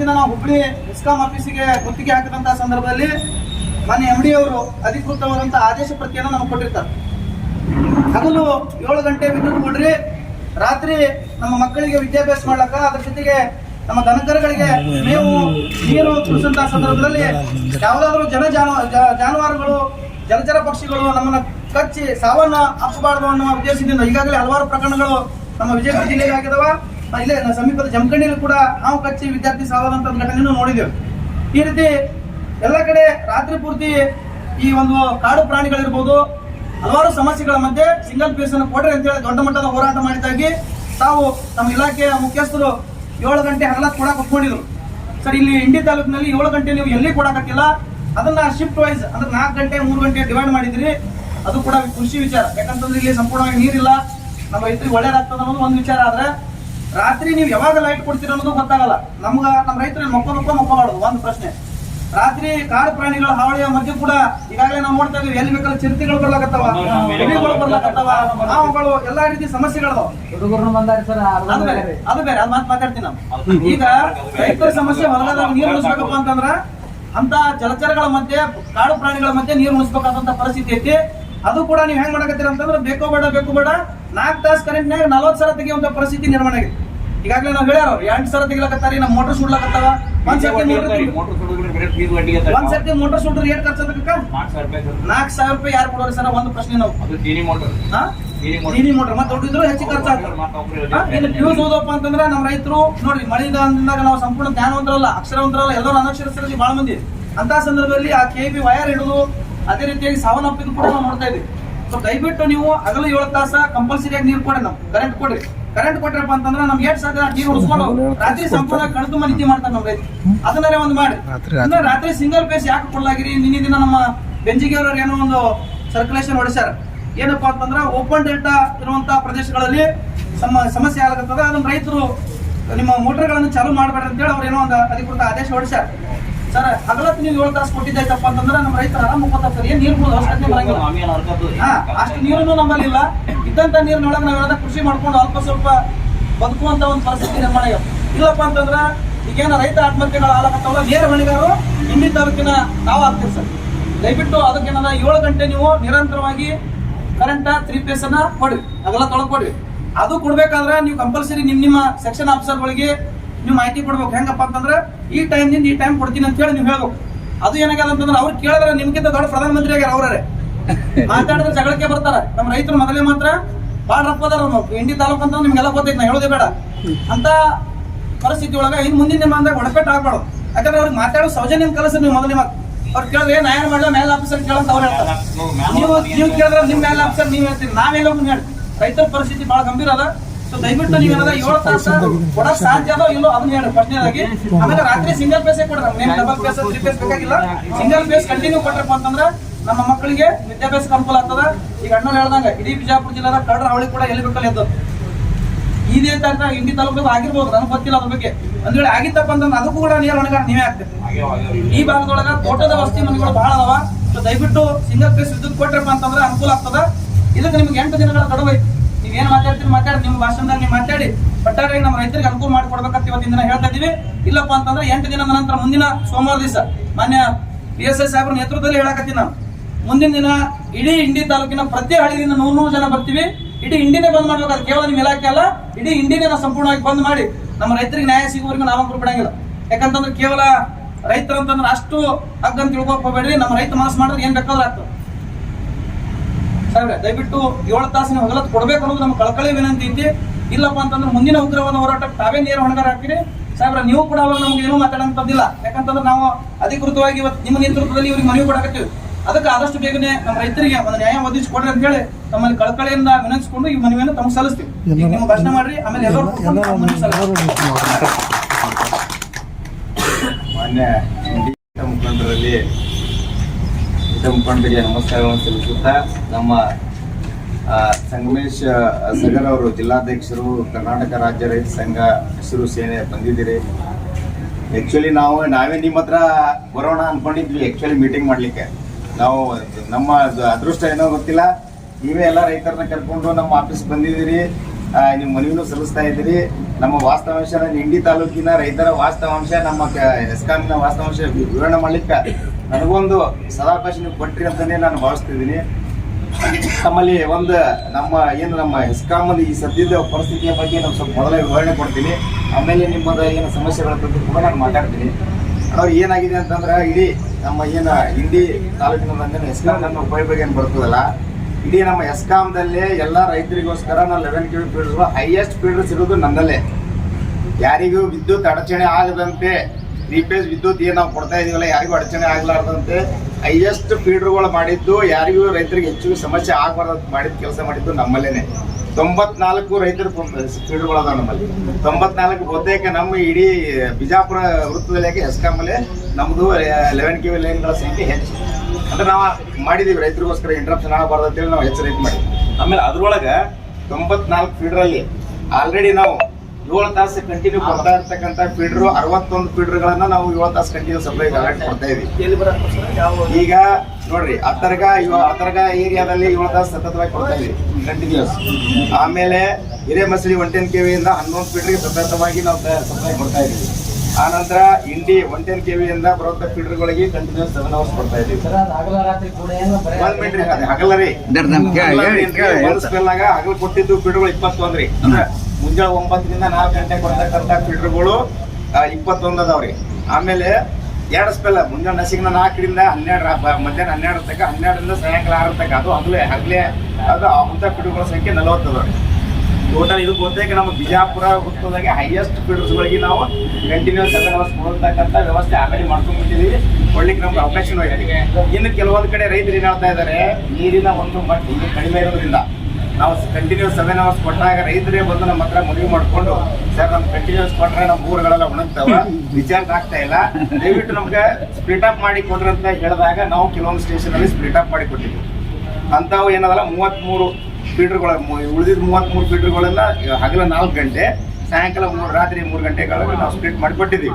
ದಿನ ನಾವು ಹುಬ್ಳಿ ಮೆಸ್ಕಾಂ ಆಫೀಸಿಗೆ ಗುತ್ತಿಗೆ ಹಾಕಿದಂತಹ ಸಂದರ್ಭದಲ್ಲಿ ಮಾನ್ಯ ಎಂ ಡಿ ಅವರು ಅಧಿಕೃತವಾದಂತಹ ಆದೇಶ ಪ್ರತಿಯನ್ನು ನಮಗೆ ಕೊಟ್ಟಿರ್ತಾರೆ. ಹಗಲು ಏಳು ಗಂಟೆ ವಿದ್ಯುತ್ ಕೊಡ್ರಿ ರಾತ್ರಿ ನಮ್ಮ ಮಕ್ಕಳಿಗೆ ವಿದ್ಯಾಭ್ಯಾಸ ಮಾಡ್ಲಕ್ಕ ಅದ್ರ ಜೊತೆಗೆ ನಮ್ಮ ದನಕರುಗಳಿಗೆ ಮೇವು, ನೀರು ಕುಡಿಸಂತಹ ಸಂದರ್ಭದಲ್ಲಿ ಯಾವುದಾದ್ರೂ ಜನ ಜಾನು ಜಾನುವಾರುಗಳು, ಜಲಚರ ಪಕ್ಷಿಗಳು ನಮ್ಮನ್ನ ಕಚ್ಚಿ ಸಾವನ್ನ ಅಪ್ಪಬಾರ್ದು ಅನ್ನೋ ಉದ್ದೇಶದಿಂದ ಈಗಾಗಲೇ ಹಲವಾರು ಪ್ರಕರಣಗಳು ನಮ್ಮ ವಿಜಯಪುರ ಜಿಲ್ಲೆಗೆ ಆಗಿದಾವ. ಇಲ್ಲೇ ಸಮೀಪದ ಜಮಖಂಡಿಯಲ್ಲಿ ಕೂಡ ನಾವು ಕಚ್ಚಿ ವಿದ್ಯಾರ್ಥಿ ಸಾವಾದಂತ ಘಟನೆಯನ್ನು ನೋಡಿದ್ದೇವೆ. ಈ ರೀತಿ ಎಲ್ಲ ಕಡೆ ರಾತ್ರಿ ಪೂರ್ತಿ ಈ ಒಂದು ಕಾಡು ಪ್ರಾಣಿಗಳಿರ್ಬೋದು, ಹಲವಾರು ಸಮಸ್ಯೆಗಳ ಮಧ್ಯೆ ಸಿಂಗಲ್ ಪೀಸ್ ಅನ್ನು ಕೊಡ್ರಿ ಅಂತ ಹೇಳಿ ದೊಡ್ಡ ಮಟ್ಟದ ಹೋರಾಟ ಮಾಡಿದಾಗಿ ತಾವು ನಮ್ಮ ಇಲಾಖೆಯ ಮುಖ್ಯಸ್ಥರು ಏಳು ಗಂಟೆ ಹಗಲ ಕೂಡ ಒಪ್ಕೊಂಡಿದ್ರು ಸರ್, ಇಲ್ಲಿ ಇಂಡಿ ತಾಲೂಕಿನಲ್ಲಿ ಏಳು ಗಂಟೆ ನೀವು ಎಲ್ಲಿ ಕೊಡಕ್ಕಾಗಿಲ್ಲ ಅದನ್ನ ಶಿಫ್ಟ್ ವೈಸ್ ಅಂದ್ರೆ ನಾಲ್ಕು ಗಂಟೆ, ಮೂರು ಗಂಟೆ ಡಿವೈಡ್ ಮಾಡಿದ್ರಿ. ಅದು ಕೂಡ ಖುಷಿ ವಿಚಾರ. ಯಾಕಂತಂದ್ರೆ ಇಲ್ಲಿ ಸಂಪೂರ್ಣವಾಗಿ ನೀರಿಲ್ಲ. ನಮ್ಮ ರೈತರಿಗೆ ಒಳ್ಳೇದಾಗ್ತದ ಅನ್ನೋದು ಒಂದು ವಿಚಾರ ಆದ್ರೆ ರಾತ್ರಿ ನೀವು ಯಾವಾಗ ಲೈಟ್ ಕೊಡ್ತೀರ ಅನ್ನೋದು ಗೊತ್ತಾಗಲ್ಲ. ನಮ್ಗ ನಮ್ಮ ರೈತರು ಮಕ್ಕಳು ಮಕ್ಕಳು ಮಕ್ಕಳು ಒಂದು ಪ್ರಶ್ನೆ. ರಾತ್ರಿ ಕಾಡು ಪ್ರಾಣಿಗಳ ಹಾವಳಿಯ ಮಧ್ಯೆ ಕೂಡ ಈಗಾಗಲೇ ನಾವು ನೋಡ್ತಾ ಇದೀವಿ ಎಲ್ಲಿ ಬೇಕಾದ್ರೆ ಚಿರತೆಗಳು ಬರ್ಲಾಕತ್ತವ ಎಲಿಗಳು ಬರ್ಲಾಕತ್ತಾವ ನಾವುಗಳು ಎಲ್ಲಾ ರೀತಿ ಸಮಸ್ಯೆಗಳದಾವ. ಹುಡುಗರು ಬಂದಾರ ಸರ್ ಅದು ಬೇರೆ ಅದು ಬೇರೆ ಅದು ಮಾತು ಮಾತಾಡ್ತೀನಿ ನಾವು. ಈಗ ರೈತರ ಸಮಸ್ಯೆ ಹೊಲದಾಗ ನೀರು ಉಳಿಸ್ಬೇಕಪ್ಪ ಅಂತಂದ್ರ ಅಂತ ಜಲಚರಗಳ ಮಧ್ಯೆ ಕಾಡು ಪ್ರಾಣಿಗಳ ಮಧ್ಯೆ ನೀರು ಉಳಿಸ್ಬೇಕಾದಂತ ಪರಿಸ್ಥಿತಿ ಐತಿ. ಅದು ಕೂಡ ನೀವು ಹೆಂಗ್ ಮಾಡಕತ್ತೀರ ಅಂತಂದ್ರೆ ಬೇಕೋ ಬೇಡ ಬೇಕೋ ಬೇಡ ನಾಲ್ಕು ತಾಸು ಕರೆಂಟ್ನಾಗ ನಲವತ್ತು ಸಲ ತೆಗಿಯುವಂತ ಪರಿಸ್ಥಿತಿ ನಿರ್ಮಾಣ ಆಗಿದೆ. ಈಗಾಗಲೇ ನಾವು ಹೇಳ್ಯಾರ ಎಂಟು ಸಾವಿರ ತೆಗಿಲಕತ್ತಾರಿ ನಮ್ಮ ಮೋಟರ್ ಸುಡ್ಲಕತ್ತಾವ. ಒಂದ್ ಸರ್ತಿ ಮೋಟರ್ ಒಂದ್ ಸರ್ತಿ ಮೋಟರ್ ಸುಡ್ರಿ ಏಟ್ ಖರ್ಚದಕ್ಕ ನಾಲ್ಕು ಸಾವಿರ ರೂಪಾಯಿ ಯಾರು ಕೊಡೋರಿ ಸರ್? ಒಂದು ಪ್ರಶ್ನೆ ನಾವು? ನೀರಿ ಮೋಟರ್. ಮತ್ತೆ ದೊಡ್ಡಿದ್ರು ಹೆಚ್ಚು ಖರ್ಚಾಗ್ತದೆ. ಫ್ಯೂಸ್ ಹೋದಪ್ಪ ಅಂತಂದ್ರೆ ನಮ್ಮ ರೈತರು ನೋಡ್ರಿ ಮಳೆಯಿಂದ ಅಂದಾಗ ನಾವು ಸಂಪೂರ್ಣ ಜ್ಞಾನವಂತರಲ್ಲ ಅಕ್ಷರವಂತರಲ್ಲ ಎಲ್ಲರೂ ಅನಕ್ಷರಸ್ಥರಲ್ಲಿ ಬಹಳ ಮಂದಿ. ಅಂತ ಸಂದರ್ಭದಲ್ಲಿ ಆ ಕೆ ಬಿ ವಯರ್ ಹಿಡಿದು ಅದೇ ರೀತಿಯಾಗಿ ಸಾವನ್ನಪ್ಪಿದ್ದು ಕೂಡ ನಾವು ನೋಡ್ತಾ ಇದ್ದೀವಿ. ಸೊ ದಯವಿಟ್ಟು ನೀವು ಹಗಲು ಏಳು ತಾಸ ಕಂಪಲ್ಸರಿ ಆಗಿ ನೀರು ಕೊಡಿ ನಾವು ಕರೆಂಟ್ ಕೊಡ್ರಿ. ಕರೆಂಟ್ ಕೊಟ್ರಪ್ಪ ಅಂತಂದ್ರೆ ನಮ್ಗೆ ಎಷ್ಟು ಸಾಧ್ಯ ನೀರು ಉಳಿಸ್ಕೊಂಡು ರಾತ್ರಿ ಸಂಪೂರ್ಣ ಕಳೆದು ಮನಿತಿ ಮಾಡ್ತಾರೆ ನಮ್ಮ ರೈತ ಅದನ್ನೇ ಒಂದು ಮಾಡಿ. ಅಂದ್ರೆ ರಾತ್ರಿ. ಸಿಂಗಲ್ ಪೇಸ್ ಯಾಕೆ ಕೊಡ್ಲಾಗಿರಿ? ನಿನ್ನೆ ದಿನ ನಮ್ಮ ಬೆಂಜಿಗೆ ಅವರವ್ರು ಏನೋ ಒಂದು ಸರ್ಕ್ಯುಲೇಷನ್ ಹೊಡಿಸ್ಯಾರ. ಏನಪ್ಪಾ ಅಂತಂದ್ರೆ ಓಪನ್ ಡೆಲ್ಟಾ ಇರುವಂತಹ ಪ್ರದೇಶಗಳಲ್ಲಿ ಸಮ ಸಮಸ್ಯೆ ಆಗತ್ತದ. ಅದನ್ನ ರೈತರು ನಿಮ್ಮ ಮೋಟರ್ಗಳನ್ನು ಚಾಲೂ ಮಾಡಬೇಡ ಅಂತ ಹೇಳಿ ಅವ್ರು ಏನೋ ಒಂದು ಅಧಿಕೃತ ಆದೇಶ ಹೊಡಿಸ್ಯಾರ. ಸರ್ ಹಗಲತ್ ನೀವು ಏಳು ತಾಸು ಕೊಟ್ಟಿದ್ದಾಯ್ತಪ್ಪ ಅಂತಂದ್ರೆ ನಮ್ಮ ರೈತರ ಆರಾಮ ಹೋಗ್ತಾರೆ ಏನ್ ನೀರು ಅವಶ್ಯಕತೆ ಬರಂಗಿಲ್ಲ. ಅಷ್ಟು ನೀರನ್ನು ನಮ್ಮಲ್ಲಿ ಇಲ್ಲ. ಇದ್ದಂತ ನೀರಿನೊಳಗೆ ನಾವೆಲ್ಲ ಕೃಷಿ ಮಾಡ್ಕೊಂಡು ಅಲ್ಪ ಸ್ವಲ್ಪ ಬದುಕುವಂತ ಒಂದು ಪರಿಸ್ಥಿತಿ ನಿರ್ಮಾಣ ಇಲ್ಲಪ್ಪ ಅಂತಂದ್ರೆ ಈಗೇನ ರೈತ ಆತ್ಮಹತ್ಯೆಗಳು ಆಲಕತ್ತವಲ್ಲ ನೇರ ಹೊಣೆಗಾರರು ಇಂಡಿ ತಾಲೂಕಿನ ನಾವು ಆಗ್ತೀವಿ ಸರ್. ದಯವಿಟ್ಟು ಅದಕ್ಕೇನದ ಏಳು ಗಂಟೆ ನೀವು ನಿರಂತರವಾಗಿ ಕರೆಂಟ್ ತ್ರೀ ಪೇಸ್ ಅನ್ನ ಕೊಡ್ರಿ. ಅದೆಲ್ಲ ಕೊಡಿ ಕೊಡ್ರಿ. ಅದು ಕೊಡ್ಬೇಕಾದ್ರೆ ನೀವು ಕಂಪಲ್ಸರಿ ನಿಮ್ಮ ನಿಮ್ಮ ಸೆಕ್ಷನ್ ಆಫೀಸರ್ಗಳಿಗೆ ನೀವು ಮಾಹಿತಿ ಕೊಡ್ಬೇಕು. ಹೆಂಗಪ್ಪ ಅಂತಂದ್ರೆ ಈ ಟೈಮ್ನಿಂದ ಈ ಟೈಮ್ ಕೊಡ್ತೀನಿ ಅಂತ ಹೇಳಿ ನೀವು ಹೇಳ್ಬೇಕು. ಅದು ಏನಾಗ್ಯದ ಅಂತಂದ್ರೆ ಅವ್ರು ಕೇಳಿದ್ರೆ ನಿಮ್ಗಿಂತ ದೊಡ್ಡ ಪ್ರಧಾನಮಂತ್ರಿ ಆಗ್ಯಾರ ಅವ್ರೇ ಮಾತಾಡಿದ್ರೆ ಜಗಳಕ್ಕೆ ಬರ್ತಾರೆ. ನಮ್ಮ ರೈತರು ಮೊದಲೇ ಮಾತ್ರ ಬಾಳ ರಪ್ಪ ಅದಾರ ಅವ್ರು. ಇಂಡಿ ತಾಲೂಕು ಅಂತ ನಿಮ್ಗೆಲ್ಲ ಗೊತ್ತೈತೆ ನಾ ಹೇಳೋದೇ ಬೇಡ. ಅಂತ ಪರಿಸ್ಥಿತಿ ಒಳಗೆ ಇನ್ ಮುಂದಿನ ದಿನಮಾನದಾಗ ಒಡಪೆಟ್ಟು ಆಗ್ಬಾರ್ದು. ಯಾಕಂದ್ರೆ ಅವ್ರಿಗೆ ಮಾತಾಡೋ ಸೌಜನ್ಯ ಕಲಸ ನೀವು ಮೊದಲೇ ಮಾತು ಅವ್ರು ಕೇಳಿದ್ರೆ ಏನು ಏನು ಮಾಡಲ್ಲ ಮೇಲ್ ಆಫೀಸರ್ ಕೇಳಂತ ಅವ್ರು ಹೇಳ್ತಾರೆ. ನೀವು ನೀವು ಕೇಳಿದ್ರೆ ನಿಮ್ಮ ಮೇಲೆ ಆಫೀಸರ್ ನೀವು ಹೇಳ್ತೀರಿ. ನಾವೇ ಹೇಳಿ ರೈತರ ಪರಿಸ್ಥಿತಿ ಬಹಳ ಗಂಭೀರ ಅದ. ಸೊ ದಯವಿಟ್ಟು ಏನಾದ್ರೂ ಏಳು ತಾಸು ಕೊಡಕ್ ಸಾಧ್ಯ ಅದೋ ಇಲ್ಲೋ ಅದನ್ನ ಹೇಳಿ. ಫಸ್ಟ್ನೇದಾಗಿ, ಆಮೇಲೆ ರಾತ್ರಿ ಸಿಂಗಲ್ ಪೇಸೇ ಕೊಡ್ರಿ ನಮ್ಗೆ. ಡಬಲ್ ಪೇಸ್ ತ್ರೀ ಪೇಸ್ ಬೇಕಾಗಿಲ್ಲ. ಸಿಂಗಲ್ ಪೇಸ್ ಕಂಟಿನ್ಯೂ ಕೊಟ್ರಪ್ಪ ಅಂತಂದ್ರೆ ನಮ್ಮ ಮಕ್ಕಳಿಗೆ ವಿದ್ಯಾಭ್ಯಾಸಕ್ಕೆ ಅನುಕೂಲ ಆಗ್ತದ. ಈಗ ಅಣ್ಣ ಹೇಳ್ದಂಗ, ಇಡೀ ಬಿಜಾಪುರ ಜಿಲ್ಲಾದ ಕಡ್ರ ಅವಳಿ ಕೂಡ ಎಲ್ಲಿ ಬೇಕಲ್ಲಿ ಎದ್ದು ಇದೇ ತರ ಇಂಡಿ ತಾಲೂಕು ಆಗಿರ್ಬೋದು, ನನಗೆ ಗೊತ್ತಿಲ್ಲ ಅದ್ರ ಬಗ್ಗೆ. ಒಂದ್ ವೇಳೆ ಆಗಿತ್ತಪ್ಪ ಅಂತಂದ್ರೆ ಅದಕ್ಕೂ ಕೂಡ ನೀರು ಹೊಣೆಗಾರ ನೀವೇ ಆಗ್ತದೆ ಈ ಭಾಗದೊಳಗ ತೋಟದ ವಸತಿ ಮನೆಗಳು ಬಹಳ ಅದಾವ. ಸೊ ದಯವಿಟ್ಟು ಸಿಂಗಲ್ ಪೇಸ್ ವಿದ್ಯುತ್ ಕೊಟ್ರಪ್ಪ ಅಂತಂದ್ರೆ ಅನುಕೂಲ ಆಗ್ತದ. ಇದಕ್ಕೆ ನಿಮ್ಗೆ ಎಂಟು ದಿನಗಳ ಗಡುವು. ನೀವ್ ಏನ್ ಮಾತಾಡ್ತೀರಿ ಮಾತಾಡಿ, ನಿಮ್ಮ ಭಾಷಣದಾಗ ನೀವು ಮಾತಾಡಿ. ಒಟ್ಟಾರೆ ನಮ್ಮ ರೈತರಿಗೆ ಅನುಕೂಲ ಮಾಡಿಕೊಡ್ಬೇಕಂತ ಇವತ್ತಿನ ದಿನ ಹೇಳ್ತಾ ಇದೀವಿ ಇಲ್ಲಪ್ಪ ಅಂತಂದ್ರೆ ಎಂಟು ದಿನದ ನಂತರ ಮುಂದಿನ ಸೋಮವಾರ ದಿವಸ ಮಾನ್ಯ ಪಿ ಎಸ್ ಐ ಸಾಹೇಬ್ರ ನೇತೃತ್ವದಲ್ಲಿ ಹೇಳಕತ್ತೀನಿ ನಾವು. ಮುಂದಿನ ದಿನ ಇಡೀ ಇಂಡಿ ತಾಲೂಕಿನ ಪ್ರತಿ ಹಳ್ಳಿಯಿಂದ ನೂರು ನೂರು ಜನ ಬರ್ತೀವಿ. ಇಡೀ ಇಂಡಿನೇ ಬಂದ್ ಮಾಡ್ಬೇಕಾದ್ರೆ ಕೇವಲ ನಿಮ್ಮ ಇಲಾಖೆ ಅಲ್ಲ, ಇಡೀ ಇಂಡಿನೇ ನಾವು ಸಂಪೂರ್ಣವಾಗಿ ಬಂದ್ ಮಾಡಿ ನಮ್ಮ ರೈತರಿಗೆ ನ್ಯಾಯ ಸಿಗುವವರೆಗೂ ನಾವಂಕರು ಬಿಡಂಗಿಲ್ಲ ಯಾಕಂತಂದ್ರೆ ಕೇವಲ ರೈತರಂತಂದ್ರೆ ಅಷ್ಟು ಹಗ್ಗಂತ ತಿಳ್ಕೊಬೇಡ್ರಿ ನಮ್ಮ ರೈತ ಮನಸ್ಸು ಮಾಡಿದ್ರೆ ಏನ್ ಬೇಕಾದ್ರೂ ಆಗ್ತದೆ. ಸಾಹೇಬ್ರೆ ದಯವಿಟ್ಟು ಏಳು ತಾಸಿನ ಹೊಗಲತ್ ಕೊಡ್ಬೇಕು ಅನ್ನೋದು ನಮ್ಮ ಕಳಕಳಿ ವಿನಂತಿ ಐತಿ. ಇಲ್ಲಪ್ಪ ಅಂತಂದ್ರೆ ಮುಂದಿನ ಉಗ್ರವಾದ ಹೋರಾಟಕ್ಕೆ ತಾವೇ ನೇರ ಹೊಣೆಗಾರ ಹಾಕಿರಿ ಸಾಹೇಬ್ರ ನೀವು ಕೂಡ ಅವಾಗ ನಮ್ಗೆ ಏನೂ ಮಾತಾಡಂತದ್ದಿಲ್ಲ ಯಾಕಂತಂದ್ರೆ ನಾವು ಅಧಿಕೃತವಾಗಿ ಇವತ್ತು ನಿಮ್ಮ ನೇತೃತ್ವದಲ್ಲಿ ಇವ್ರಿಗೆ ಮನವಿ ಕೊಡಕತ್ತೀವಿ. ಅದಕ್ಕೆ ಆದಷ್ಟು ಬೇಗನೆ ನಮ್ಮ ರೈತರಿಗೆ ಒಂದು ನ್ಯಾಯ ಒದಗಿಸಿಕೊಡ್ರಿ ಅಂತ ಹೇಳಿ ತಮ್ಮಲ್ಲಿ ಕಳಕಳಿಯಿಂದ ವಿನಂತಿಸಿಕೊಂಡು ಈ ಮನವಿಯನ್ನು ತಮಗೆ ಸಲ್ಲಿಸ್ತೀವಿ. ನೀವು ಭಾಷಣ ಮಾಡ್ರಿ ಆಮೇಲೆ ಎಲ್ಲರೂ. ಮಾನ್ಯ ಹಿತ ಹಿತ ಮುಖಂಡರಿಗೆ ಸಲ್ಲಿಸುತ್ತಾ ನಮ್ಮ ಸಂಗಮೇಶ್ ಸಗರ್ ಅವರು ಜಿಲ್ಲಾಧ್ಯಕ್ಷರು, ಕರ್ನಾಟಕ ರಾಜ್ಯ ರೈತ ಸಂಘ ಹಸಿರು ಸೇನೆ ಬಂದಿದ್ದೀರಿ. ಆ್ಯಕ್ಚುಲಿ ನಾವು, ನಾವೇ ನಿಮ್ಮ ಹತ್ರ ಬರೋಣ ಅಂದ್ಕೊಂಡಿದ್ವಿ ಆ್ಯಕ್ಚುಲಿ ಮೀಟಿಂಗ್ ಮಾಡಲಿಕ್ಕೆ. ನಾವು, ನಮ್ಮ ಅದೃಷ್ಟ ಏನೋ ಗೊತ್ತಿಲ್ಲ. ನೀವೇ ಎಲ್ಲ ರೈತರನ್ನ ಕರ್ಕೊಂಡು ನಮ್ಮ ಆಫೀಸ್ ಬಂದಿದ್ದೀರಿ. ನಿಮ್ಮ ನೀವು ಮನವಿನೂ ಸಲ್ಲಿಸ್ತಾ ಇದ್ದೀರಿ. ನಮ್ಮ ವಾಸ್ತವಾಂಶ ಇಂಡಿ ತಾಲೂಕಿನ ರೈತರ ವಾಸ್ತವಾಂಶ, ನಮ್ಮ ಎಸ್ಕಾಮಿನ ವಾಸ್ತವಾಂಶ ವಿವರಣೆ ಮಾಡ್ಲಿಕ್ಕೆ ನನಗೊಂದು ಸದಾವಕಾಶ ನೀವು ಕೊಟ್ಟಿರಿ ಅಂತಾನೆ ನಾನು ಭಾವಿಸ್ತಿದ್ದೀನಿ. ನಮ್ಮಲ್ಲಿ ಒಂದು ನಮ್ಮ ಏನು ನಮ್ಮ ಹೆಸ್ಕಾಮದ ಈ ಸದ್ಯದ ಪರಿಸ್ಥಿತಿಯ ಬಗ್ಗೆ ನಾನು ಸ್ವಲ್ಪ ಮೊದಲೇ ವಿವರಣೆ ಕೊಡ್ತೀನಿ. ಆಮೇಲೆ ನಿಮ್ಮದ ಏನು ಸಮಸ್ಯೆಗಳ ಬಗ್ಗೆ ಕೂಡ ನಾನು ಮಾತಾಡ್ತೀನಿ. ಅವ್ರು ಏನಾಗಿದೆ ಅಂತಂದ್ರೆ ಇಡೀ ನಮ್ಮ ಏನು ಇಂಡಿ ತಾಲೂಕಿನ ಎಸ್ಕಾಮ್ ನನ್ನ ಉಪಯೋಗ ಏನು ಬರ್ತದಲ್ಲ, ಇಡೀ ನಮ್ಮ ಎಸ್ಕಾಮ್ದಲ್ಲೇ ಎಲ್ಲ ರೈತರಿಗೋಸ್ಕರ ನಾನು eleven K feeders highest feeders ಇರೋದು ನನ್ನಲ್ಲೇ. ಯಾರಿಗೂ ವಿದ್ಯುತ್ ಅಡಚಣೆ ಆಗದಂತೆ ರಿಪೇಸ್ ವಿದ್ಯುತ್ ಏನು ನಾವು ಕೊಡ್ತಾ ಇದೀವಲ್ಲ, ಯಾರಿಗೂ ಅಡಚಣೆ ಆಗಲಾರ್ದಂತೆ ಹೈಯೆಸ್ಟ್ ಫೀಡರ್ಗಳು ಮಾಡಿದ್ದು, ಯಾರಿಗೂ ರೈತರಿಗೆ ಹೆಚ್ಚು ಸಮಸ್ಯೆ ಆಗಬಾರ್ದು ಮಾಡಿದ ಕೆಲಸ ಮಾಡಿದ್ದು ನಮ್ಮಲ್ಲೇನೆ. ತೊಂಬತ್ನಾಲ್ಕು ರೈತರ ಫೀಡರ್ಗಳು ಅದಾವ ನಮ್ಮಲ್ಲಿ. ತೊಂಬತ್ನಾಲ್ಕು ಬಹುತೇಕ ನಮ್ಮ ಇಡೀ ಬಿಜಾಪುರ ವೃತ್ತದಲ್ಲಿ ಎಸ್ಕಾಮಲ್ಲಿ ನಮ್ಮದು ಲೆವೆನ್ ಕೆ ವಿ ಲೈನ್ಗಳ ಸಂಖ್ಯೆ ಹೆಚ್ಚು. ಅಂದ್ರೆ ನಾವು ಮಾಡಿದೀವಿ, ರೈತರಿಗೋಸ್ಕರ ಇಂಟ್ರಪ್ಷನ್ ಆಗಬಾರ್ದು ಅಂತೇಳಿ ನಾವು ಎಚ್ಚರಿಕೆ ಮಾಡಿದ್ವಿ. ಆಮೇಲೆ ಅದ್ರೊಳಗೆ ತೊಂಬತ್ನಾಲ್ಕು ಫೀಡರಲ್ಲಿ ಆಲ್ರೆಡಿ ನಾವು ಏಳು ತಾಸು ಕಂಟಿನ್ಯೂ ಕೊಡ್ತಾ ಇರ್ತಕ್ಕಂಥ ಫೀಡ್ರು ಅರವತ್ತೊಂದು ಫೀಡ್ರ್ಗಳನ್ನ ನಾವು ಏಳು ತಾಸು ಕಂಟಿನ್ಯೂ ಸಪ್ಲೈ ಕೊಡ್ತಾ ಇದೀವಿ ಈಗ ನೋಡ್ರಿ ಅತ್ತರ್ಗ ಇವ ಅತ್ತರ್ಗ ಏರಿಯಾದಲ್ಲಿ ಏಳು ತಾಸು ಸತತವಾಗಿ ಕೊಡ್ತಾ ಇದೀವಿ ಕಂಟಿನ್ಯೂಸ್ ಆಮೇಲೆ ಹಿರೇಮಸಳಿ ಒನ್ ಟೆನ್ ಕೆ ವಿಯಿಂದ ಹನ್ನೊಂದು ಫೀಡ್ರಿಗೆ ಸತತವಾಗಿ ನಾವು ಸಪ್ಲೈ ಕೊಡ್ತಾ ಇದೀವಿ ಆನಂತರ ಇಂಡಿ ಒನ್ ಟೆನ್ ಕೆ ವಿಯಿಂದ ಬರುವಂತ ಫೀಡರ್ಗಳಿಗೆ ಕಂಟಿನ್ಯೂಸ್ ಸೆವೆನ್ ಅವರ್ಸ್ ಕೊಡ್ತಾ ಇದೀವಿ ಹಗಲರಿ ಹಗಲ್ ರೀ ಅದೇ ಹಗಲ ರೀ ದರ್ ನಮ್ ಕೇಳಿ, ಹಗಲ ಹೇಳಿ, ಏನ್ರಿ? ಕೇಳಿ, ಒಂದ್ ಸ್ಪೆಲ್ನಾಗ ಹಗಲು ಕೊಟ್ಟಿದ್ದು ಫೀಡರ್ಗಳು ಇಪ್ಪತ್ತೊಂದ್ರಿ ಅಂದ್ರೆ ಮುಂಜಾನೆ ಒಂಬತ್ತರಿಂದ ನಾಲ್ಕು ಗಂಟೆಗೆ ಬರ್ತಕ್ಕಂಥ ಫಿಲ್ಟರ್ಗಳು ಇಪ್ಪತ್ತೊಂದು ಅದಾವ್ರಿ. ಆಮೇಲೆ ಎರಡು ಸ್ಪೆಲ್ ಮುಂಜಾನೆ ನಸಿಗಿನ ನಾಲ್ಕರಿಂದ ಹನ್ನೆರಡು ಮಧ್ಯಾಹ್ನ ಹನ್ನೆರಡು ತನಕ, ಹನ್ನೆರಡರಿಂದ ಸಾಯಂಕಾಲ ಆರು ತನಕ, ಅದು ಹಗಲೇ ಹಗಲೇ, ಅದು ಅಂಥ ಫಿಲ್ಟರ್ಗಳ ಸಂಖ್ಯೆ ನಲವತ್ತದವ್ರಿ ಟೋಟಲ್ ಇದು ಗೊತ್ತೇಕೆ ನಮ್ಮ ಬಿಜಾಪುರ ಹುಟ್ಟೋದಾಗೆ ಹೈಯೆಸ್ಟ್ ಫಿಲ್ಟರ್ಸ್ಗಳಿಗೆ ನಾವು ಕಂಟಿನ್ಯೂಸ್ ಸೆವೆನ್ ಅವರ್ಸ್ ಕೊಡತಕ್ಕಂಥ ವ್ಯವಸ್ಥೆ ಆಲ್ರೆಡಿ ಮಾಡ್ಕೊಂಡ್ಬಿಟ್ಟಿದ್ದೀವಿ ಕೊಡ್ಲಿಕ್ಕೆ ನಮ್ಗೆ ಅವಕಾಶನೂ ಇದೆ ಇನ್ನು ಕೆಲವೊಂದು ಕಡೆ ರೈತರು ಏನ್ ಹೇಳ್ತಾ ಇದ್ದಾರೆ ನೀರಿನ ಒಂದು ಮಟ್ಟ ಕಡಿಮೆ ಇರೋದ್ರಿಂದ ನಾವು ಕಂಟಿನ್ಯೂಸ್ ಸೆವೆನ್ ಅವರ್ಸ್ ಕೊಟ್ಟಾಗ ರೈತರೇ ಬಂದು ನಮ್ಮ ಹತ್ರ ಮನವಿ ಮಾಡ್ಕೊಂಡು, ಸರ್ ನಮ್ ಕಂಟಿನ್ಯೂಸ್ ಕೊಟ್ರೆ ನಮ್ಮ ಊರುಗಳೆಲ್ಲ ಒಣಗ್ತಾವ ರಿಚಾರ್ಜ್ ಆಗ್ತಾ ಇಲ್ಲ. ದಯವಿಟ್ಟು ನಮ್ಗೆ ಸ್ಪ್ಲಿಟ್ ಅಪ್ ಮಾಡಿ ಕೊಡ್ರಿ ಅಂತ ಹೇಳಿದಾಗ ನಾವು ಕೆಲವೊಂದು ಸ್ಟೇಷನ್ ಅಲ್ಲಿ ಸ್ಪ್ಲಿಟ್ ಅಪ್ ಮಾಡಿ ಕೊಟ್ಟಿದ್ವಿ ಅಂಥವು ಏನದಲ್ಲ, ಮೂವತ್ಮೂರು ಫೀಡರ್ಗಳ ಉಳಿದಿದ್ದ ಮೂವತ್ಮೂರು ಫೀಡರ್ಗಳನ್ನ ಹಗಲ ನಾಲ್ಕು ಗಂಟೆ, ಸಾಯಂಕಾಲ ಮೂರು, ರಾತ್ರಿ ಮೂರು ಗಂಟೆಗಳಲ್ಲಿ ನಾವು ಸ್ಪ್ಲಿಟ್ ಮಾಡಿಕೊಟ್ಟಿದ್ವಿ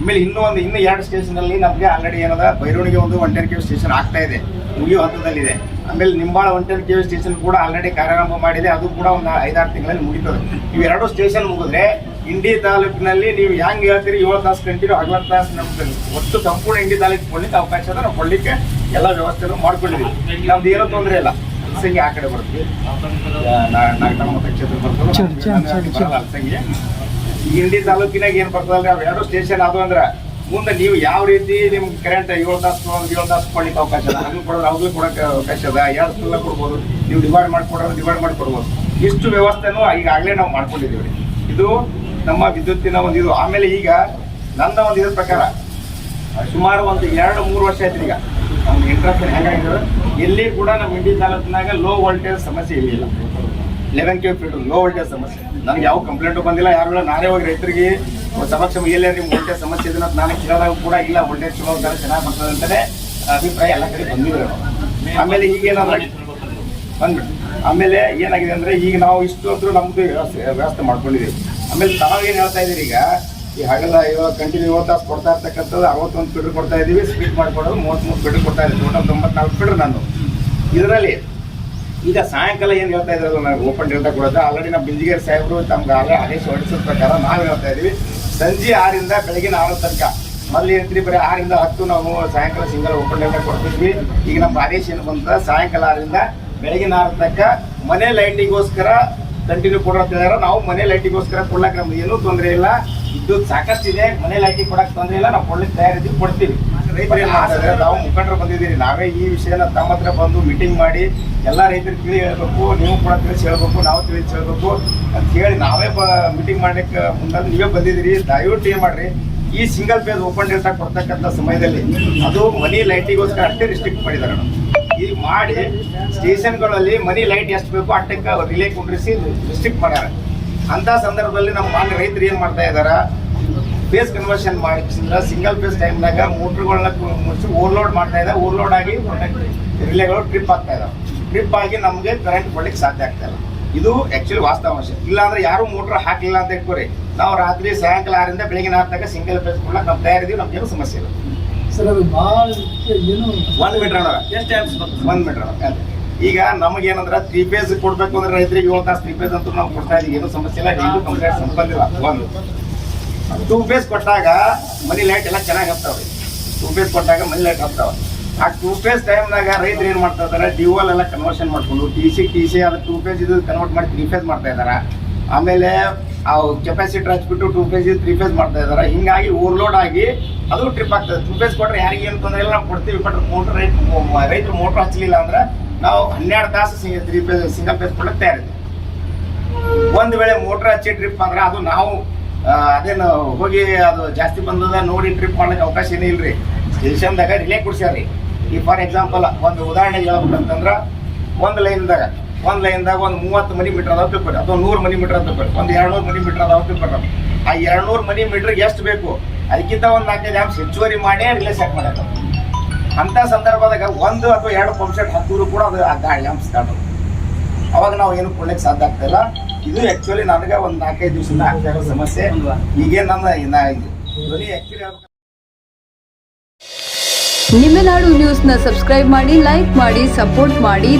ಆಮೇಲೆ ಇನ್ನೂ ಒಂದು, ಇನ್ನೂ ಎರಡು ಸ್ಟೇಷನ್ ಅಲ್ಲಿ ನಮಗೆ ಆಲ್ರೆಡಿ ಏನದ ಬೈರೋಣಿಗೆ ಒಂದು ಒನ್ ಟೆನ್ ಕೆ ಸ್ಟೇಷನ್ ಆಗ್ತಾ ಇದೆ. ಮುಗಿಯೋ ಹಂತದಲ್ಲಿದೆ. ಆಮೇಲೆ Nimbala one ten K station ಕೂಡ ಆಲ್ರೆಡಿ ಕಾರ್ಯಾರಂಭ ಮಾಡಿದೆ. ಅದು ಕೂಡ ಒಂದು ಐದಾರು ತಿಂಗಳಲ್ಲಿ ಮುಗಿತದೆ. ಎರಡು ಸ್ಟೇಷನ್ ಮುಗಿದ್ರೆ ಇಂಡಿ ತಾಲೂಕಿನಲ್ಲಿ ನೀವು ಹೆಂಗ್ ಹೇಳ್ತೀರಿ ಏಳು ತಾಸು ಕಂಟಿನ್ಯೂ ಹಗಲತ್ತು ತಾಸು ನಮ್ಗೆ ಒಟ್ಟು ಸಂಪೂರ್ಣ ಇಂಡಿ ತಾಲೂಕು ಕೊಡ್ಲಿಕ್ಕೆ ಅವಕಾಶ ಅದ ನಾವು ಕೊಡ್ಲಿಕ್ಕೆ ಎಲ್ಲ ವ್ಯವಸ್ಥೆನೂ ಮಾಡ್ಕೊಂಡಿದ್ದೀವಿ. ನಮ್ದು ಏನೂ ತೊಂದರೆ ಇಲ್ಲ. ಅಲ್ಸಂಗಿ ಆ ಕಡೆ ಬರ್ತೀವಿ ನಾಗರಾಮ ಕ್ಷೇತ್ರ ಬರ್ತದೆ. ಅಲ್ಸಂಗಿ ಈ ಇಂಡಿ ತಾಲೂಕಿನಾಗ ಏನ್ ಬರ್ತದಲ್ಲ ಎರಡು ಸ್ಟೇಷನ್ ಅದು ಅಂದ್ರ ಮುಂದೆ ನೀವು ಯಾವ ರೀತಿ ನಿಮ್ಗೆ ಕರೆಂಟ್ ಏಳು ತಾಸು ಏಳು ತಾಸು ಕೊಡ್ಲಿಕ್ಕೆ ಅವಕಾಶ ಅದ ಹಂಗೆ ಕೊಡೋದು ಅವ್ರಿಗೆ ಕೊಡೋಕೆ ಅವಕಾಶ ಇದೆ. ಎರಡು ಸ್ಕೂಲ್ ಕೊಡ್ಬೋದು. ನೀವು ಡಿವೈಡ್ ಮಾಡಿಕೊಡೋದು ಡಿವೈಡ್ ಮಾಡಿಕೊಡ್ಬೋದು. ಇಷ್ಟು ವ್ಯವಸ್ಥೆನೂ ಈಗಾಗಲೇ ನಾವು ಮಾಡ್ಕೊಂಡಿದ್ದೀವಿ. ರೀ. ಇದು ನಮ್ಮ ವಿದ್ಯುತ್ತಿನ ಒಂದು ಇದು. ಆಮೇಲೆ ಈಗ ನನ್ನ ಒಂದು ಇದ್ರ ಪ್ರಕಾರ, ಸುಮಾರು ಒಂದು ಎರಡು, ಮೂರು ವರ್ಷ ಆಯ್ತು ಈಗ. ನಮ್ಗೆ ಇಂಟ್ರೆಸ್ಟ್ ಹೆಂಗಾಗಿದೆ? ಎಲ್ಲಿ ಕೂಡ ನಮ್ಮ ಇಂಡಿ ತಾಲೂಕಿನಾಗ ಲೋ ವೋಲ್ಟೇಜ್ ಸಮಸ್ಯೆ ಇರಲಿಲ್ಲ eleven K feed low voltage ಸಮಸ್ಯೆ. ನನಗೆ ಯಾವ ಕಂಪ್ಲೇಂಟು ಬಂದಿಲ್ಲ. ಯಾರು ನಾನೇ ಹೋಗಿ ರೈತರಿಗೆ ಸಮಕ್ಷ ಎಲ್ಲೇ ನಿಮ್ಗೆ ಒಳ್ಳೆ ಸಮಸ್ಯೆ ಇದೆ ಅಂತ ನಾನು ಕೇಳಿದಾಗ ಕೂಡ ಇಲ್ಲ, ಒಳ್ಳೆ ಚಲೋ ಚೆನ್ನಾಗಿ ಬರ್ತದೆ ಅಂತಲೇ ಅಭಿಪ್ರಾಯ ಎಲ್ಲ ಕಡೆ ಬಂದಿದ್ರು ಆಮೇಲೆ ಈಗ ಏನಾದ್ರೆ ಬಂದ್ಬಿಟ್ಟು ಆಮೇಲೆ ಏನಾಗಿದೆ ಅಂದ್ರೆ ಈಗ ನಾವು ಇಷ್ಟು ಅಂತೂ ನಮ್ದು ವ್ಯವಸ್ಥೆ ಮಾಡ್ಕೊಂಡಿದ್ದೀವಿ. ಆಮೇಲೆ ತಾವೇನು ಹೇಳ್ತಾ ಇದ್ದೀರಿ ಈಗ? ಈ ಹಗಲ ಇವಾಗ ಕಂಟಿನ್ಯೂ ಇವತ್ತು ತಾಸು ಕೊಡ್ತಾ ಇರ್ತಕ್ಕಂಥದ್ದು ಅರವತ್ತೊಂದು ಫೀಡರ್ ಕೊಡ್ತಾ ಇದೀವಿ ಸ್ಪೀಡ್ ಮಾಡಿಕೊಡೋದು ಮೂವತ್ತ್ಮೂರು ಫೀಡರ್ ಕೊಡ್ತಾ ಇದ್ದೀವಿ ಟೋಟಲ್ ತೊಂಬತ್ನಾಲ್ಕು ಫೀಡರ್ ನಾನು. ಇದರಲ್ಲಿ ಈಗ ಸಾಯಂಕಾಲ ಏನು ಹೇಳ್ತಾ ನಾವು ಓಪನ್ ಡೇಟಾ ಕೊಡೋದು. ಆಲ್ರೆಡಿ ನಮ್ಮ ಬಿಂದಿಗೇರಿ ಸಾಹೇಬರು ತಮ್ಗೆ ಆಗಲೇ ಆದೇಶ ಹೊರಡಿಸಿದ ಪ್ರಕಾರ ನಾವು ಹೇಳ್ತಾ ಇದೀವಿ ಸಂಜೆ ಆರಿಂದ ಬೆಳಗಿನ ಆರು ತನಕ. ಮಲ್ಲಿ ಅಂತ್ರಿ ಬರೀ ಆರಿಂದ ಹತ್ತು ನಾವು ಸಾಯಂಕಾಲ ಸಿಂಗಲ್ ಓಪನ್ ಲೈಟ್ ಕೊಡ್ತಿದ್ವಿ. ಈಗ ನಮ್ಮ ಆದೇಶ ಏನು ಬಂತ ಸಾಯಂಕಾಲ ಆರಿಂದ ಬೆಳಗಿನ ಆರು ತನಕ ಮನೆ ಲೈಟಿಗೋಸ್ಕರ ಕಂಟಿನ್ಯೂ ಕೊಡೋದಾರ ನಾವು ಮನೆ ಲೈಟಿಗೋಸ್ಕರ ಕೊಡ್ಲಕ್ಕೆ ನಮ್ಗೆ ಏನೂ ತೊಂದರೆ ಇಲ್ಲ. ವಿದ್ಯುತ್ ಸಾಕಷ್ಟು ಇದೆ ಮನೆ ಲೈಟಿಗೆ ಕೊಡಕ್ಕೆ ತೊಂದರೆ ಇಲ್ಲ. ನಾವು ಕೊಡ್ಲಿಕ್ಕೆ ತಯಾರಿದ್ದೀವಿ ಕೊಡ್ತೀವಿ. ರೈತರಿಗೆ ನಾವು ಮುಖಂಡರು ಬಂದಿದ್ದೀರಿ. ನಾವೇ ಈ ವಿಷಯನ ತಮ್ಮ ಹತ್ರ ಬಂದು ಮೀಟಿಂಗ್ ಮಾಡಿ ಎಲ್ಲ ರೈತರಿಗೆ ತಿಳಿ ಹೇಳ್ಬೇಕು ನೀವು ಕೂಡ ತಿಳಿಸಿ ಹೇಳ್ಬೇಕು. ನಾವು ತಿಳಿಸಿ ಹೇಳ್ಬೇಕು. ಅಂತ ಹೇಳಿ ನಾವೇ ಮೀಟಿಂಗ್ ಮಾಡ್ಲಿಕ್ಕೆ ಮುಂದೆ ನೀವೇ ಬಂದಿದ್ದೀರಿ. ದಯವಿಟ್ಟು ಏನ್ ಮಾಡ್ರಿ? ಈ ಸಿಂಗಲ್ ಪೇಜ್ ಓಪನ್ ಡೇಟಾ ಕೊಡ್ತಕ್ಕಂಥ ಸಮಯದಲ್ಲಿ ಅದು ಮನಿ ಲೈಟಿಗೋಸ್ಕರ ಅಷ್ಟೇ ರಿಸ್ಟ್ರಿಕ್ಟ್ ಮಾಡಿದ್ದಾರೆ. ಈಗ ಮಾಡಿ ಸ್ಟೇಷನ್ಗಳಲ್ಲಿ ಮನಿ ಲೈಟ್ ಎಷ್ಟು ಬೇಕು ಅಷ್ಟಕ್ಕೆ ರಿಲೇ ಕುಂಡ್ರಿಸಿ ರಿಸ್ಟ್ರಿಕ್ಟ್ ಮಾಡ್ಯಾರ. ಅಂಥ ಸಂದರ್ಭದಲ್ಲಿ ನಮ್ಮ ಮಾನ್ಯ ರೈತರು ಏನು ಮಾಡ್ತಾ ಇದಾರ ಫೇಸ್ ಕನ್ವರ್ಷನ್ ಮಾಡಿಸಿದ್ರೆ ಸಿಂಗಲ್ ಫೇಸ್ ಟೈಮ್ನಾಗ ಮೋಟ್ರ್ಗಳನ್ನ ಮುಚ್ಚಿ ಓವರ್ಲೋಡ್ ಮಾಡ್ತಾ ಇದ್ದಾರೆ. ಓವರ್ಲೋಡ್ ಆಗಿ ರಿಲೇಗಳು ಟ್ರಿಪ್ ಆಗ್ತಾ ಇದಾವೆ. ಟ್ರಿಪ್ ಆಗಿ ನಮಗೆ ಕರೆಂಟ್ ಕೊಡ್ಲಿಕ್ಕೆ ಸಾಧ್ಯ ಆಗ್ತಾ ಇಲ್ಲ. ಇದು ಆಕ್ಚುಲಿ ವಾಸ್ತವಾಂಶ ಇಲ್ಲಾಂದ್ರೆ ಯಾರು ಮೋಟ್ರ್ ಹಾಕಲಿಲ್ಲ ಅಂತ ಇಟ್ಕೋರಿ ನಾವು ರಾತ್ರಿ ಸಾಯಂಕಾಲ ಆರಿಂದ ಬೆಳಗಿನ ಆರ್ತಾಗ ಸಿಂಗಲ್ ಫೇಸ್ ಕೊಡ್ಲಾಕ ನಾವು ತಯಾರಿದೀವಿ ನಮ್ಗೆ ಏನು ಸಮಸ್ಯೆ ಇಲ್ಲ. ಸರ್ ಅದು ಭಾಳ ಏನು ಒಂದ್ ಮೀಟರ್ ಅಣ್ಣ. ಎಷ್ಟು ಒಂದ್ ಮೀಟರ್ ಅಣ್ಣ ಈಗ ನಮಗೇನಂದ್ರ ತ್ರೀ ಫೇಸ್ ಕೊಡ್ಬೇಕು ಅಂದ್ರೆ ರೈತರಿಗೆ ಏಳು ತಾಸು ತ್ರೀ ಫೇಸ್ ಅಂತೂ ನಾವು ಕೊಡ್ತಾ ಇದೀವಿ ಏನು ಸಮಸ್ಯೆ ಇಲ್ಲ ಹಿಂದೂ ಕಂಪ್ಲೇಂಟ್ ಸಂಬಂಧಿಲ್ಲ ಒಂದು. ಟೂ ಫೇಸ್ ಕೊಟ್ಟಾಗ ಮನಿ ಲೈಟ್ ಎಲ್ಲ ಚೆನ್ನಾಗಿ ಹತ್ತಾವ್ರಿ ಟೂ ಫೇಸ್ ಕೊಟ್ಟಾಗ ಮನಿ ಲೈಟ್ ಹತ್ತಾವ. ಆ ಟೂ ಫೇಸ್ ಟೈಮ್ನಾಗ ರೈತರು ಏನು ಮಾಡ್ತಾ ಇದಾರೆ ಡ್ಯೂವಲ್ ಎಲ್ಲ ಕನ್ವರ್ಷನ್ ಮಾಡ್ಕೊಂಡು ಟಿ ಸಿ ಟಿ ಸಿ ಅದು ಟೂ ಫೇಸ್ ಇದು ಕನ್ವರ್ಟ್ ಮಾಡಿ ತ್ರೀ ಫೇಸ್ ಮಾಡ್ತಾ ಇದ್ದಾರೆ ಆಮೇಲೆ ಅವು ಕೆಪಾಸಿಟಿ ಹಚ್ಬಿಟ್ಟು ಟೂ ಫೇಸ್ ತ್ರೀ ಫೇಸ್ ಮಾಡ್ತಾ ಇದ್ದಾರೆ ಹಿಂಗಾಗಿ ಓವರ್ಲೋಡ್ ಆಗಿ ಅದು ಟ್ರಿಪ್ ಆಗ್ತದೆ ಟೂ ಫೇಸ್ ಕೊಟ್ರೆ ಯಾರಿಗೆ ಏನು ತೊಂದರೆ ಇಲ್ಲ ನಾವು ಕೊಡ್ತೀವಿ ಬಟ್ ಮೋಟರ್ ರೈಟ್ ರೈತರು ಮೋಟರ್ ಹಚ್ಚಲಿಲ್ಲ ಅಂದ್ರೆ ನಾವು ಹನ್ನೆರಡು ತಾಸು ತ್ರೀ ಫೇಸ್ ಸಿಂಗಲ್ ಫೇಸ್ ಕೊಡಕ್ಕೆ ತಯಾರಿದೆ ಒಂದ್ ವೇಳೆ ಮೋಟರ್ ಹಚ್ಚಿ ಟ್ರಿಪ್ ಅಂದ್ರೆ ಅದು ನಾವು ಆ, ಅದೇನು ಹೋಗಿ ಅದು ಜಾಸ್ತಿ ಬಂದದ ನೋಡಿ ಟ್ರಿಪ್ ಮಾಡ್ಲಿಕ್ಕೆ ಅವಕಾಶ ಏನೇ ಇಲ್ರಿ ಸ್ಟೇಷನ್ದಾಗ ರಿಲೇ ಕುಡ್ಸ್ಯಾರಿ ಈ ಫಾರ್ ಎಕ್ಸಾಂಪಲ್ ಒಂದು ಉದಾಹರಣೆಗೆ ಹೇಳ್ಬೇಕಂತಂದ್ರೆ, ಒಂದು ಲೈನ್ದಾಗ ಒಂದು ಲೈನ್ದಾಗ ಒಂದು ಮೂವತ್ತು ಮನಿ ಮೀಟರ್ ಅದಾವ ತಿಳ್ಕೊರಿ ಅಥವಾ ನೂರು ಮನಿ ಮೀಟರ್ ತಿಳ್ಕೊರಿ ಒಂದು ಎರಡ್ನೂರು ಮನಿ ಮೀಟರ್ ಅದಾವ ತಿಳ್ಕೊರಿ ಆ ಎರಡ್ನೂರು ಮನಿ ಮೀಟ್ರಿಗೆ ಎಷ್ಟು ಬೇಕು? ಅದಕ್ಕಿಂತ ಒಂದು ನಾಲ್ಕೈದು ಆಮ್ಸ್ ಹೆಚ್ಚುವರಿ ಮಾಡಿ ರಿಲೇ ಸೆಟ್ ಮಾಡಬೇಕು ಅಂಥ ಸಂದರ್ಭದಾಗ ಒಂದು ಅಥವಾ ಎರಡು ಪಂಪ್ ಸೆಟ್ ಹತ್ತೂರು ಕೂಡ ಅದು ಆ ಗಾಳಿ ಆಮ್ಸ್ ಕಾಣೋದು ಅವಾಗ ನಾವು ಏನು ಕೊಡ್ಲಿಕ್ಕೆ ಸಾಧ್ಯ ಆಗ್ತಾಯಿಲ್ಲ ಇದು ಆ್ಯಕ್ಚುಲಿ ನನಗೆ ಒಂದು ನಾಲ್ಕೈದು ದಿವಸದಿಂದ ಆಗ್ತಾ ಇರೋ ಸಮಸ್ಯೆ. ಈಗೇನು ನನ್ನ ನಾ ಧ್ವನಿ ಆಕ್ಚುಲಿ ನ್ಯೂಸ್ ನ್ಯೂಸ್ನ ಸಬ್ಸ್ಕ್ರೈಬ್ ಮಾಡಿ ಲೈಕ್ ಮಾಡಿ ಸಪೋರ್ಟ್ ಮಾಡಿ.